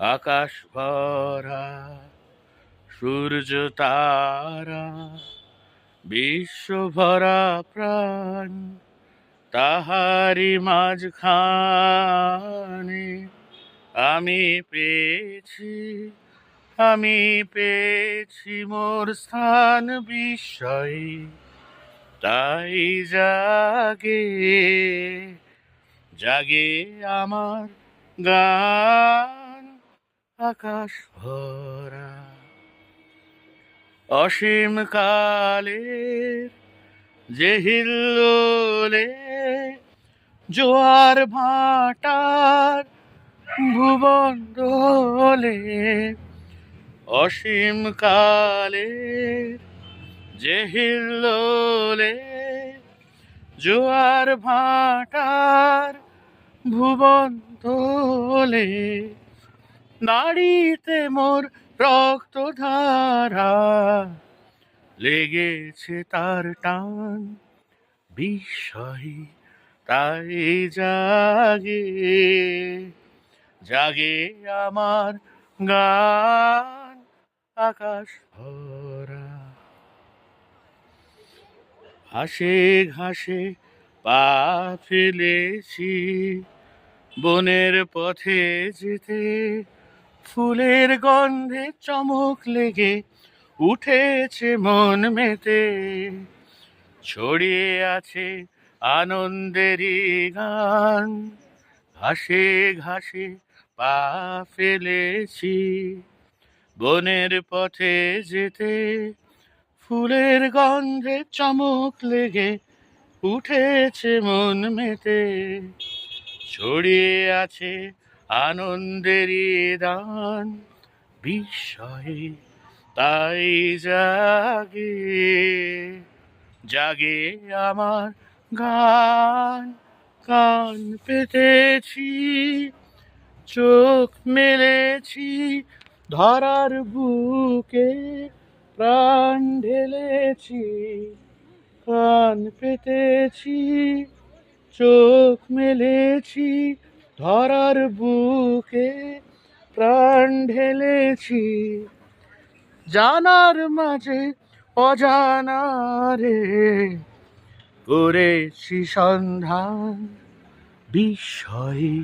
আকাশ ভরা, সূর্য তারা, বিশ্ব ভরা প্রাণ তাহারি মাঝখানে আমি পেয়েছি আমি পেয়েছি মোর স্থান বিস্ময়ে। তাই জাগে জাগে আমার গান। আকাশ ভরা। অসীম কালের যে হিল্লোলে জোয়ার ভাটার ভুবন দোলে। অসীম কালের যে হিল্লোলে জোয়ার ভাটার ভুবন তোলে নাড়িতে মোর রক্ত ধারা লেগেছে তার টান বিস্ময়ী তাই জাগে। জাগে আমার গান আকাশ ভরা। ঘাসে ঘাসে পা ফেলেছি, বনের পথে যেতে ফুলের গন্ধে চমক লেগে উঠেছে মন মেতে। ছড়িয়ে আছে আনন্দেরই গান। ঘাসে ঘাসে পা ফেলেছি। বনের পথে যেতে ফুলের গন্ধে চমক লেগে উঠেছে মন মেতে। ছড়িয়ে আছে আনন্দেরই দান বিস্ময়ে তাই জাগে জাগে আমার গান কান পেতেছি, চোখ মেলেছি ধরার বুকে, প্রাণ ঢেলেছি কান পেতেছি, চোখ মেলেছি ধরার বুকে প্রাণ ঢেলেছি। জানার মাঝে অজানারে করেছি সন্ধান, বিস্ময়ে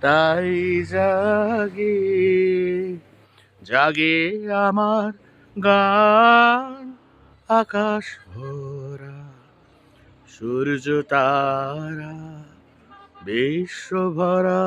তাই জাগে। জাগে আমার গান, আকাশ ভরা, সূর্য তারা বিশ্বভরা